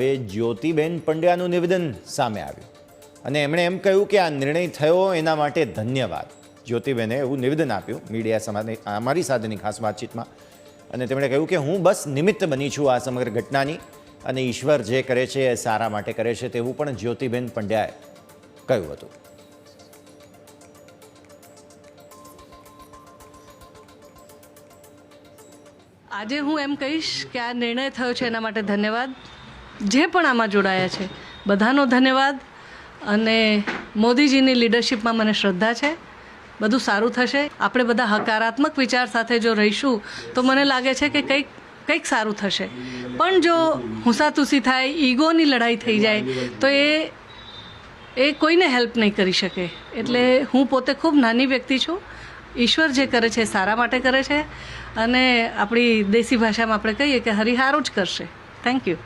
હવે જ્યોતિબેન પંડ્યાનું નિવેદન સામે આવ્યું. અને એમણે એમ કહ્યું કે આ નિર્ણય થયો એના માટે ધન્યવાદ. જ્યોતિબેને એવું નિવેદન આપ્યું મીડિયા સમાજ અમારી સાથેની ખાસ વાતચીતમાં. અને તેમણે કહ્યું કે હું બસ નિમિત્ત બની છું આ સમગ્ર ઘટનાની. અને ઈશ્વર જે કરે છે એ સારા માટે કરે છે તેવું પણ જ્યોતિબેન પંડ્યાએ કહ્યું હતું. આજે હું એમ કહીશ કે આ નિર્ણય થયો છે એના માટે ધન્યવાદ. જે પણ આમાં જોડાયા છે. બધાનો ધન્યવાદ અને મોદીજીની લીડરશિપમાં મને શ્રદ્ધા છે. બધું સારું થશે. આપણે બધા હકારાત્મક વિચાર સાથે જો રહીશું, તો મને લાગે છે કે કંઈક કંઈક સારું થશે. પણ જો હુંસાતુસી થાય, ઈગોની લડાઈ થઈ જાય, તો એ એ કોઈને હેલ્પ નહીં કરી શકે. એટલે હું પોતે ખૂબ નાની વ્યક્તિ છું. ઈશ્વર જે કરે છે સારા માટે કરે છે. અને આપણી દેશી ભાષામાં આપણે કહીએ કે હરિહારું જ કરશે. Thank you